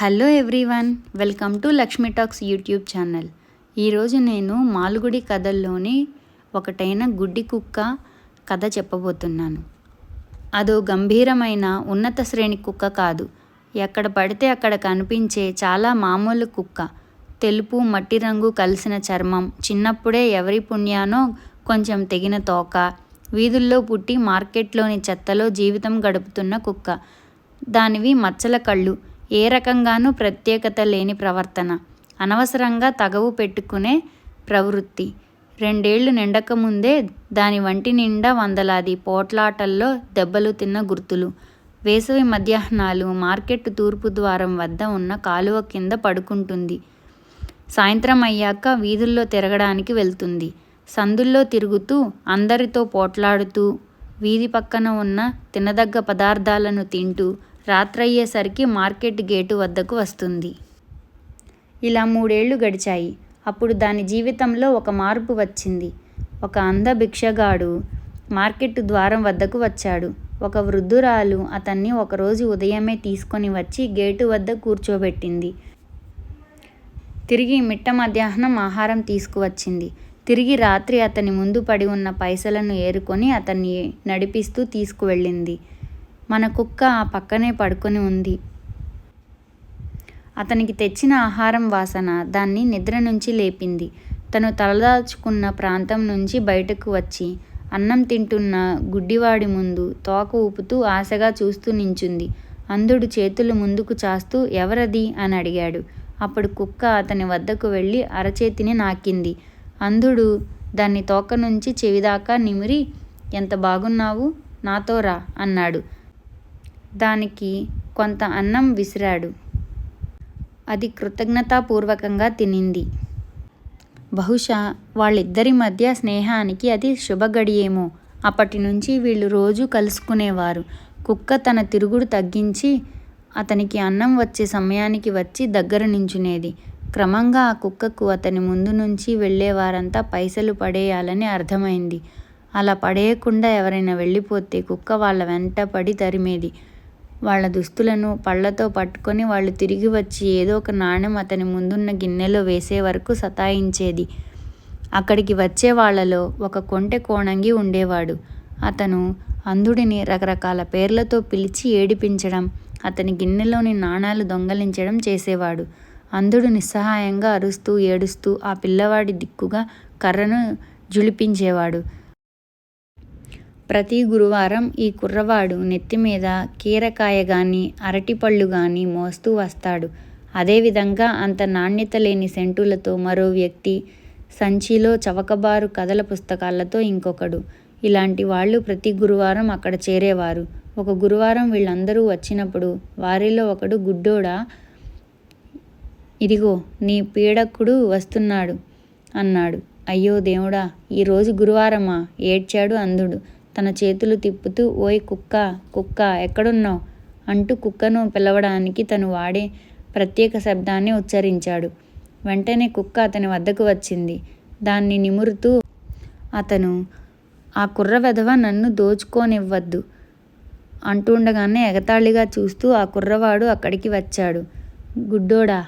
Hello everyone welcome to Lakshmi talks YouTube channel. ఈరోజు నేను మాలుగుడి కథల్లోని ఒకటైన గుడ్డి కుక్క కథ చెప్పబోతున్నాను. అదో గంభీరమైన ఉన్నత శ్రేణి కుక్క కాదు. ఎక్కడ పడితే అక్కడ కనిపించే చాలా మామూలు కుక్క. తెలుపు మట్టి రంగు కలిసిన చర్మం. చిన్నప్పుడే ఎవరి పుణ్యానో కొంచెం తెగిన తోక. వీధుల్లో పుట్టి మార్కెట్లోని చెత్తలో జీవితం గడుపుతున్న కుక్క. దానివి మచ్చల కళ్ళు. ఏ రకంగానూ ప్రత్యేకత లేని ప్రవర్తన. అనవసరంగా తగవు పెట్టుకునే ప్రవృత్తి. రెండేళ్ళు నిండకముందే దాని వంటి నిండా వందలాది పోట్లాటల్లో దెబ్బలు తిన్న గుర్తులు. వేసవి మధ్యాహ్నాలు మార్కెట్ తూర్పు ద్వారం వద్ద ఉన్న కాలువ కింద పడుకుంటుంది. సాయంత్రం అయ్యాక వీధుల్లో తిరగడానికి వెళ్తుంది. సందుల్లో తిరుగుతూ అందరితో పోట్లాడుతూ వీధి పక్కన ఉన్న తినదగ్గ పదార్థాలను తింటూ రాత్రయ్యేసరికి మార్కెట్ గేటు వద్దకు వస్తుంది. ఇలా మూడేళ్ళు గడిచాయి. అప్పుడు దాని జీవితంలో ఒక మార్పు వచ్చింది. ఒక అంధ భిక్షగాడు మార్కెట్ ద్వారం వద్దకు వచ్చాడు. ఒక వృద్ధురాలు అతన్ని ఒకరోజు ఉదయమే తీసుకొని వచ్చి గేటు వద్ద కూర్చోబెట్టింది. తిరిగి మిట్ట మధ్యాహ్నం ఆహారం తీసుకువచ్చింది. తిరిగి రాత్రి అతని ముందు పడి ఉన్న పైసలను ఏరుకొని అతన్ని నడిపిస్తూ తీసుకువెళ్ళింది. మన కుక్క ఆ పక్కనే పడుకొని ఉంది. అతనికి తెచ్చిన ఆహారం వాసన దాన్ని నిద్ర నుంచి లేపింది. తను తలదాచుకున్న ప్రాంతం నుంచి బయటకు వచ్చి అన్నం తింటున్న గుడ్డివాడి ముందు తోక ఊపుతూ ఆశగా చూస్తూ నించుంది. అంధుడు చేతులు ముందుకు చాస్తూ ఎవరది? అని అడిగాడు. అప్పుడు కుక్క అతని వద్దకు వెళ్ళి అరచేతిని నాకింది. అంధుడు దాన్ని తోక నుంచి చెవిదాకా నిమిరి ఎంత బాగున్నావు? నాతో రా అన్నాడు. దానికి కొంత అన్నం విసిరాడు. అది కృతజ్ఞతాపూర్వకంగా తినింది. బహుశా వాళ్ళిద్దరి మధ్య స్నేహానికి అది శుభగడియేమో. అప్పటి నుంచి వీళ్ళు రోజూ కలుసుకునేవారు. కుక్క తన తిరుగుడు తగ్గించి అతనికి అన్నం వచ్చే సమయానికి వచ్చి దగ్గర నించునేది. క్రమంగా ఆ కుక్కకు అతని ముందు నుంచి వెళ్ళేవారంతా పైసలు పడేయాలని అర్థమైంది. అలా పడేయకుండా ఎవరైనా వెళ్ళిపోతే కుక్క వాళ్ళ వెంట పడి తరిమేది. వాళ్ళ దుస్తులను పళ్ళతో పట్టుకొని వాళ్ళు తిరిగి వచ్చి ఏదో ఒక నాణెం అతని ముందున్న గిన్నెలో వేసే వరకు సతాయించేది. అక్కడికి వచ్చే వాళ్ళలో ఒక కొంటె కోణంగి ఉండేవాడు. అతను అంధుడిని రకరకాల పేర్లతో పిలిచి ఏడిపించడం అతని గిన్నెలోని నాణాలు దొంగలించడం చేసేవాడు. అంధుడు నిస్సహాయంగా అరుస్తూ ఏడుస్తూ ఆ పిల్లవాడి దిక్కుగా కర్రను జులిపించేవాడు. ప్రతి గురువారం ఈ కుర్రవాడు నెత్తిమీద కీరకాయ గాని అరటిపళ్ళు గాని మోస్తూ వస్తాడు. అదేవిధంగా అంత నాణ్యత లేని సెంటులతో మరో వ్యక్తి సంచిలో చవకబారు కథల పుస్తకాలతో ఇంకొకడు. ఇలాంటి వాళ్ళు ప్రతి గురువారం అక్కడ చేరేవారు. ఒక గురువారం వీళ్ళందరూ వచ్చినప్పుడు వారిలో ఒకడు గుడ్డోడా ఇదిగో నీ పీడకుడు వస్తున్నాడు అన్నాడు. అయ్యో దేవుడా ఈరోజు గురువారమా? ఏడ్చాడు అంధుడు. తన చేతులు తిప్పుతూ ఓయ్ కుక్క కుక్క ఎక్కడున్నావు? అంటూ కుక్కను పిలవడానికి తను వాడే ప్రత్యేక శబ్దాన్ని ఉచ్చరించాడు. వెంటనే కుక్క అతని వద్దకు వచ్చింది. దాన్ని నిమురుతూ అతను ఆ కుర్ర వెధవ నన్ను దోచుకోనివ్వద్దు అంటుండగానే ఎగతాళిగా చూస్తూ ఆ కుర్రవాడు అక్కడికి వచ్చాడు. గుడ్డోడా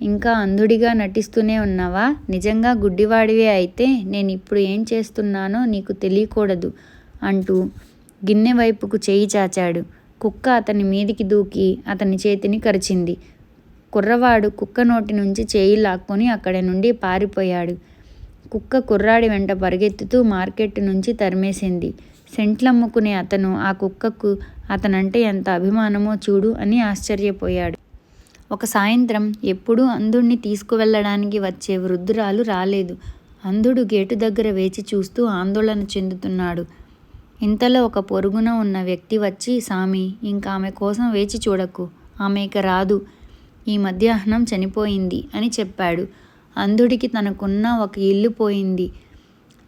ఇంకా అంధుడిగా నటిస్తూనే ఉన్నావా? నిజంగా గుడ్డివాడివే అయితే నేను ఇప్పుడు ఏం చేస్తున్నానో నీకు తెలియకూడదు. అంటూ గిన్నె వైపుకు చేయి చాచాడు. కుక్క అతని మీదికి దూకి అతని చేతిని కరిచింది. కుర్రవాడు కుక్క నోటి నుంచి చేయి లాక్కొని అక్కడి నుండి పారిపోయాడు. కుక్క కుర్రాడి వెంట పరిగెత్తుతూ మార్కెట్ నుంచి తరిమేసింది. సెంట్లమ్ముకునే అతను ఆ కుక్కకు అతనంటే ఎంత అభిమానమో చూడు అని ఆశ్చర్యపోయాడు. ఒక సాయంత్రం ఎప్పుడూ అంధుణ్ణి తీసుకువెళ్ళడానికి వచ్చే వృద్ధురాలు రాలేదు. అంధుడు గేటు దగ్గర వేచి చూస్తూ ఆందోళన చెందుతున్నాడు. ఇంతలో ఒక పొరుగున ఉన్న వ్యక్తి వచ్చి సామి ఇంక ఆమె కోసం వేచి చూడకు. ఆమె ఇక రాదు. ఈ మధ్యాహ్నం చనిపోయింది అని చెప్పాడు. అంధుడికి తనకున్న ఒక ఇల్లు పోయింది.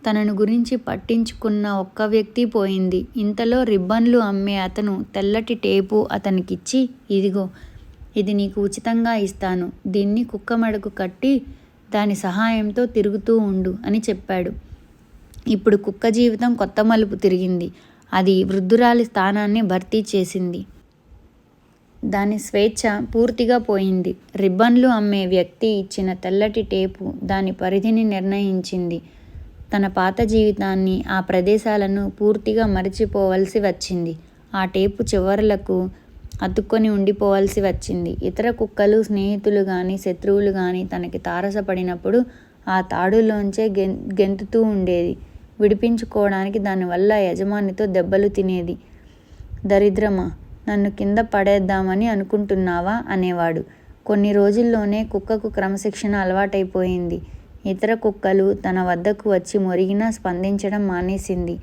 తనను గురించి పట్టించుకున్న ఒక్క వ్యక్తి పోయింది. ఇంతలో రిబ్బన్లు అమ్మే అతను తెల్లటి టేపు అతనికిచ్చి ఇదిగో ఇది నీకు ఉచితంగా ఇస్తాను. దీన్ని కుక్క మెడకు కట్టి దాని సహాయంతో తిరుగుతూ ఉండు అని చెప్పాడు. ఇప్పుడు కుక్క జీవితం కొత్త మలుపు తిరిగింది అది వృద్ధురాలి స్థానాన్ని భర్తీ చేసింది దాని స్వేచ్ఛ పూర్తిగా పోయింది. రిబ్బన్లు అమ్మే వ్యక్తి ఇచ్చిన తెల్లటి టేపు దాని పరిధిని నిర్ణయించింది. తన పాత జీవితాన్ని, ఆ ప్రదేశాలను పూర్తిగా మరచిపోవలసి వచ్చింది. ఆ టేపు చివరలకు అతుక్కొని ఉండిపోవలసి వచ్చింది. ఇతర కుక్కలు, స్నేహితులు కానీ శత్రువులు కానీ తనకి తారసపడినప్పుడు ఆ తాడులోంచే గెంతుతూ ఉండేది. విడిపించుకోవడానికి దానివల్ల యజమానితో దెబ్బలు తినేది. దరిద్రమా! నన్ను కింద పడేద్దామని అనుకుంటున్నావా? అనేవాడు. కొన్ని రోజుల్లోనే కుక్కకు క్రమశిక్షణ అలవాటైపోయింది. ఇతర కుక్కలు తన వద్దకు వచ్చి మొరిగినా స్పందించడం మానేసింది.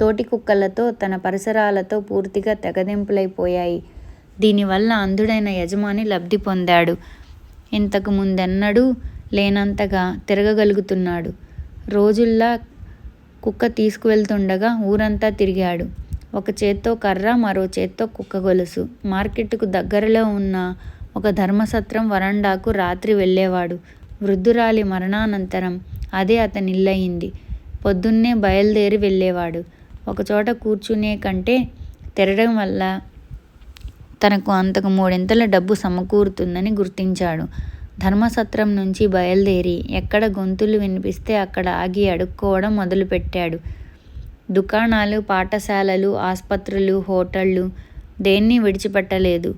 తోటి కుక్కలతో, తన పరిసరాలతో పూర్తిగా తెగదెంపులైపోయాయి దీనివల్ల అంధుడైన యజమాని లబ్ధి పొందాడు. ఇంతకు ముందెన్నడూ లేనంతగా తిరగగలుగుతున్నాడు. రోజుల్లా కుక్క తీసుకువెళ్తుండగా ఊరంతా తిరిగాడు. ఒక చేత్తో కర్ర, మరో చేత్తో కుక్క గొలుసు మార్కెట్కు దగ్గరలో ఉన్న ఒక ధర్మసత్రం వరండాకు రాత్రి వెళ్ళేవాడు. వృద్ధురాలి మరణానంతరం అదే అతని ఇల్లయింది పొద్దున్నే బయలుదేరి వెళ్ళేవాడు. ఒకచోట కూర్చునే కంటే తిరగడం వల్ల తనకు అంతకు మూడింతల డబ్బు సమకూరుతుందని గుర్తించాడు. ధర్మసత్రం నుంచి బయలుదేరి ఎక్కడ గొంతులు వినిపిస్తే అక్కడ ఆగి అడుక్కోవడం మొదలుపెట్టాడు. దుకాణాలు, పాఠశాలలు, ఆసుపత్రులు హోటళ్ళు దేన్ని విడిచిపెట్టలేదు.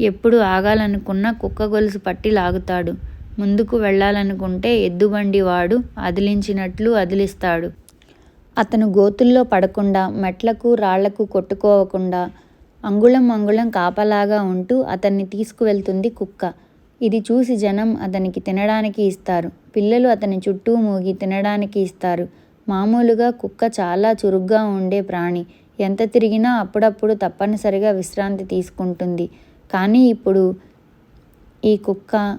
ఎప్పుడు ఆగాలనుకున్నా కుక్కగొలుసు పట్టి లాగుతాడు. ముందుకు వెళ్ళాలనుకుంటే ఎద్దుబండివాడు అదిలించినట్లు అదిలిస్తాడు. అతను గోతుల్లో పడకుండా, మెట్లకు రాళ్ళకు కొట్టుకోవకుండా అంగుళం అంగుళం కాపలాగా ఉంటూ అతన్ని తీసుకువెళ్తుంది కుక్క. ఇది చూసి జనం అతనికి తినడానికి ఇస్తారు. పిల్లలు అతని చుట్టూ మూగి తినడానికి ఇస్తారు. మామూలుగా కుక్క చాలా చురుగ్గా ఉండే ప్రాణి. ఎంత తిరిగినా అప్పుడప్పుడు తప్పనిసరిగా విశ్రాంతి తీసుకుంటుంది. కానీ ఇప్పుడు ఈ కుక్క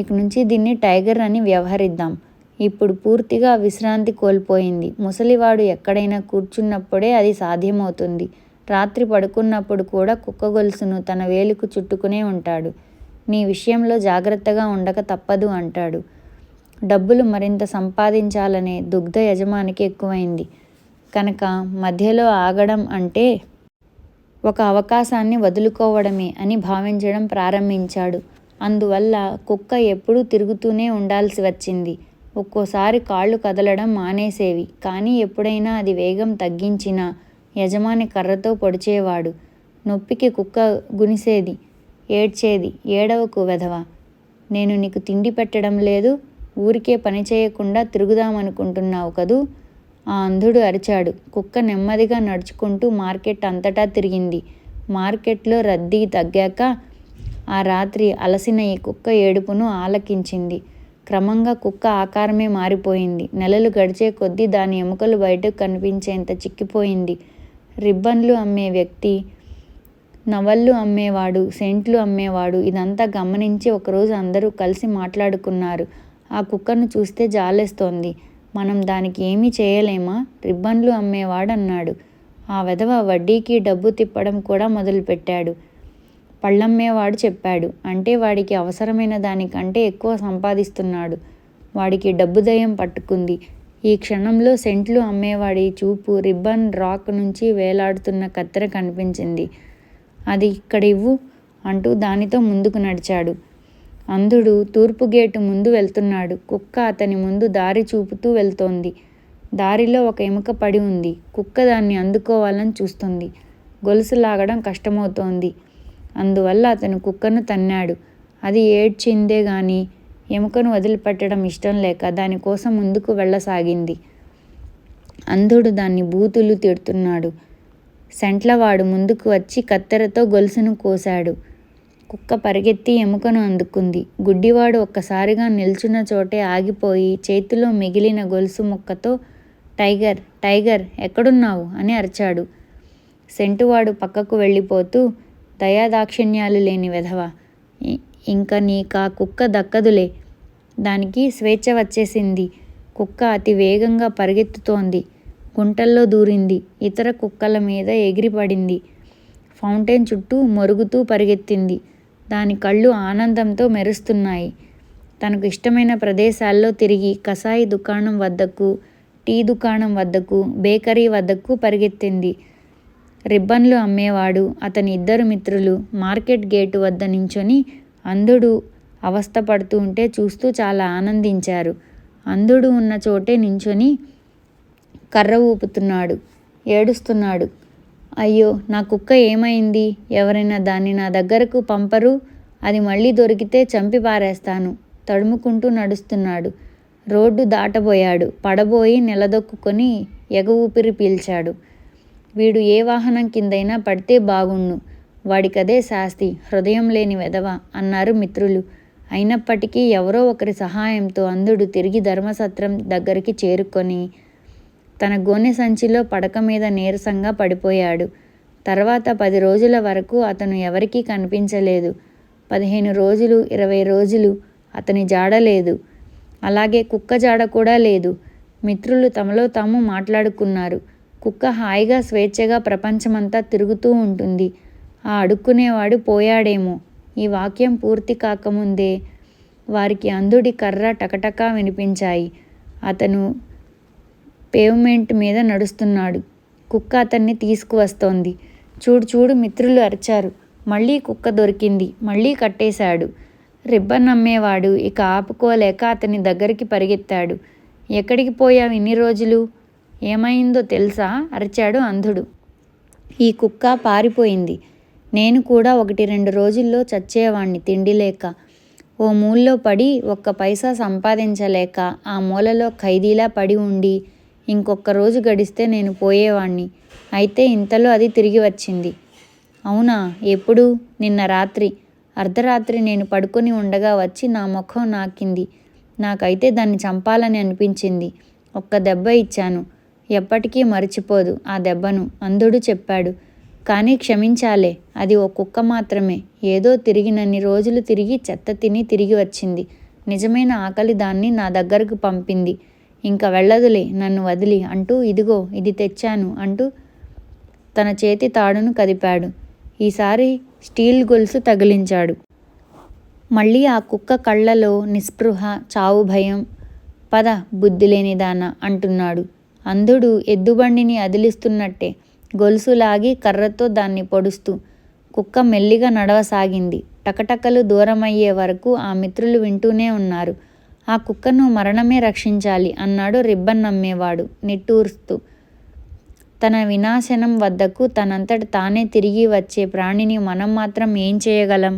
ఇక నుంచి దీన్ని టైగర్ అని వ్యవహరిద్దాం. ఇప్పుడు పూర్తిగా విశ్రాంతి కోల్పోయింది. ముసలివాడు ఎక్కడైనా కూర్చున్నప్పుడే అది సాధ్యమవుతుంది. రాత్రి పడుకున్నప్పుడు కూడా కుక్క గొలుసును తన వేలుకు చుట్టుకునే ఉంటాడు. నీ విషయంలో జాగ్రత్తగా ఉండక తప్పదు అంటాడు. డబ్బులు మరింత సంపాదించాలనే దుగ్ధ యజమానికి ఎక్కువైంది కనుక మధ్యలో ఆగడం అంటే ఒక అవకాశాన్ని వదులుకోవడమే అని భావించడం ప్రారంభించాడు. అందువల్ల కుక్క ఎప్పుడూ తిరుగుతూనే ఉండాల్సి వచ్చింది. ఒక్కోసారి కాళ్ళు కదలడం మానేసేవి. కానీ ఎప్పుడైనా అది వేగం తగ్గించినా యజమాని కర్రతో పొడిచేవాడు. నొప్పికి కుక్క గునిసేది. ఏడ్చేది. ఏడవకు వెధవ నేను నీకు తిండి పెట్టడం లేదు. ఊరికే పని చేయకుండా తిరుగుదామనుకుంటున్నావు కదూ? ఆ అంధుడు అరిచాడు. కుక్క నెమ్మదిగా నడుచుకుంటూ మార్కెట్ అంతటా తిరిగింది. మార్కెట్లో రద్దీ తగ్గాక ఆ రాత్రి అలసిన ఈ కుక్క ఏడుపును ఆలకించింది. క్రమంగా కుక్క ఆకారమే మారిపోయింది. నెలలు గడిచే కొద్దీ దాని ఎముకలు బయటకు కనిపించేంత చిక్కిపోయింది. రిబ్బన్లు అమ్మే వ్యక్తి, నవళ్ళు అమ్మేవాడు, సెంట్లు అమ్మేవాడు ఇదంతా గమనించి ఒకరోజు అందరూ కలిసి మాట్లాడుకున్నారు. ఆ కుక్కను చూస్తే జాలేస్తోంది. మనం దానికి ఏమీ చేయలేమా రిబ్బన్లు అమ్మేవాడన్నాడు. ఆ వెధవ వడ్డీకి డబ్బు తిప్పడం కూడా మొదలుపెట్టాడు. పళ్ళమ్మేవాడు చెప్పాడు. అంటే వాడికి అవసరమైన దానికంటే ఎక్కువ సంపాదిస్తున్నాడు. వాడికి డబ్బు దయం పట్టుకుంది. ఈ క్షణంలో సెంట్లు అమ్మేవాడి చూపు రిబ్బన్ రాక్ నుంచి వేలాడుతున్న కత్తెర కనిపించింది. అది ఇక్కడివ్వు అంటూ దానితో ముందుకు నడిచాడు. అంధుడు తూర్పు గేటు ముందు వెళ్తున్నాడు. కుక్క అతని ముందు దారి చూపుతూ వెళ్తోంది. దారిలో ఒక ఎముక పడి ఉంది. కుక్క దాన్ని అందుకోవాలని చూస్తుంది గొలుసు లాగడం కష్టమవుతోంది. అందువల్ల అతను కుక్కను తన్నాడు. అది ఏడ్చిందే గాని ఎముకను వదిలిపెట్టడం ఇష్టం లేక దానికోసం ముందుకు వెళ్ళసాగింది. అంధుడు దాన్ని బూతులు తిడుతున్నాడు సెంట్లవాడు ముందుకు వచ్చి కత్తెరతో గొలుసును కోశాడు. కుక్క పరిగెత్తి ఎముకను అందుకుంది. గుడ్డివాడు ఒక్కసారిగా నిల్చున్న చోటే ఆగిపోయి చేతిలో మిగిలిన గొలుసు ముక్కతో టైగర్! టైగర్! ఎక్కడున్నావు? అని అరిచాడు. సెంటువాడు పక్కకు వెళ్ళిపోతూ దయాదాక్షిణ్యాలు లేని వెధవ! ఇంక నీకా కుక్క దక్కదులే. దానికి స్వేచ్ఛ వచ్చేసింది. కుక్క అతి వేగంగా పరిగెత్తుతోంది గుంటల్లో దూరింది. ఇతర కుక్కల మీద ఎగిరిపడింది. ఫౌంటెన్ చుట్టూ మరుగుతూ పరిగెత్తింది దాని కళ్ళు ఆనందంతో మెరుస్తున్నాయి. తనకు ఇష్టమైన ప్రదేశాల్లో తిరిగి కషాయి దుకాణం వద్దకు, టీ దుకాణం వద్దకు, బేకరీ వద్దకు పరిగెత్తింది రిబ్బన్లు అమ్మేవాడు అతని ఇద్దరు మిత్రులు మార్కెట్ గేటు వద్ద నించొని అంధుడు అవస్థపడుతూ ఉంటే చూస్తూ చాలా ఆనందించారు. అంధుడు ఉన్న చోటే నించొని కర్ర ఊపుతున్నాడు. ఏడుస్తున్నాడు. అయ్యో నా కుక్క ఏమైంది ఎవరైనా దాన్ని నా దగ్గరకు పంపరు అది మళ్ళీ దొరికితే చంపి పారేస్తాను తడుముకుంటూ నడుస్తున్నాడు. రోడ్డు దాటబోయాడు. పడబోయి నిలదొక్కుకొని ఎగ ఊపిరి పీల్చాడు. వీడు ఏ వాహనం కిందైనా పడితే బాగుండు వాడికదే శాస్తి హృదయం లేని వెధవ అన్నారు మిత్రులు. అయినప్పటికీ ఎవరో ఒకరి సహాయంతో అంధుడు తిరిగి ధర్మసత్రం దగ్గరికి చేరుకొని తన గోనె సంచిలో పడక మీద నీరసంగా పడిపోయాడు. తర్వాత పది రోజుల వరకు అతను ఎవరికీ కనిపించలేదు. పదిహేను రోజులు, ఇరవై రోజులు అతని జాడ లేదు. అలాగే కుక్క జాడ కూడా లేదు. మిత్రులు తమలో తాము మాట్లాడుకున్నారు. కుక్క హాయిగా స్వేచ్ఛగా ప్రపంచమంతా తిరుగుతూ ఉంటుంది. ఆ అడుక్కునేవాడు పోయాడేమో! ఈ వాక్యం పూర్తి కాకముందే వారికి అంధుడి కర్ర టకటకా వినిపించాయి. అతను పేవ్మెంట్ మీద నడుస్తున్నాడు. కుక్క అతన్ని తీసుకువస్తోంది. చూడు చూడు మిత్రులు అరిచారు. మళ్ళీ కుక్క దొరికింది. మళ్ళీ కట్టేశాడు. రిబ్బన్ అమ్మేవాడు ఇక ఆపుకోలేక అతని దగ్గరికి పరిగెత్తాడు. ఎక్కడికి పోయావు ఇన్ని రోజులు? ఏమైందో తెలుసా అరిచాడు అంధుడు. ఈ కుక్క పారిపోయింది. నేను కూడా ఒకటి రెండు రోజుల్లో చచ్చేవాణ్ణి తిండిలేక. ఓ మూల్లో పడి ఒక్క పైసా సంపాదించలేక ఆ మూలలో ఖైదీలా పడి ఉండి ఇంకొక రోజు గడిస్తే నేను పోయేవాణ్ణి. అయితే ఇంతలో అది తిరిగి వచ్చింది. అవునా? ఎప్పుడు? నిన్న రాత్రి. అర్ధరాత్రి నేను పడుకొని ఉండగా వచ్చి నా ముఖం నాకింది. నాకైతే దాన్ని చంపాలని అనిపించింది. ఒక్క దెబ్బ ఇచ్చాను. ఎప్పటికీ మరిచిపోదు ఆ దెబ్బను అంధుడు చెప్పాడు. కానీ క్షమించాలే. అది ఓ కుక్క మాత్రమే. ఏదో తిరిగినన్ని రోజులు తిరిగి చెత్త తిని తిరిగి వచ్చింది. నిజమైన ఆకలి దాన్ని నా దగ్గరకు పంపింది. ఇంక వెళ్ళదులే నన్ను వదిలి అంటూ ఇదిగో ఇది తెచ్చాను అంటూ తన చేతి తాడును కదిపాడు. ఈసారి స్టీల్ గొలుసు తగిలించాడు. మళ్ళీ ఆ కుక్క కళ్ళలో నిస్పృహ, చావు భయం. పద బుద్ధిలేనిదానా అంటున్నాడు. అంధుడు ఎద్దుబండిని అదిలిస్తున్నట్టే గొలుసు లాగి కర్రతో దాన్ని పొడుస్తూ. కుక్క మెల్లిగా నడవసాగింది. టకటకలు దూరమయ్యే వరకు ఆ మిత్రులు వింటూనే ఉన్నారు. ఆ కుక్కను మరణమే రక్షించాలి అన్నాడు రిబ్బన్ నమ్మేవాడు నిట్టూర్స్తూ. తన వినాశనం వద్దకు తనంతట తానే తిరిగి వచ్చే ప్రాణిని మనం మాత్రం ఏం చేయగలం?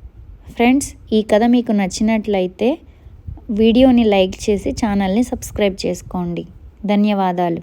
ఫ్రెండ్స్ ఈ కథ మీకు నచ్చినట్లయితే వీడియోని లైక్ చేసి ఛానల్ని సబ్స్క్రైబ్ చేసుకోండి. ధన్యవాదాలు.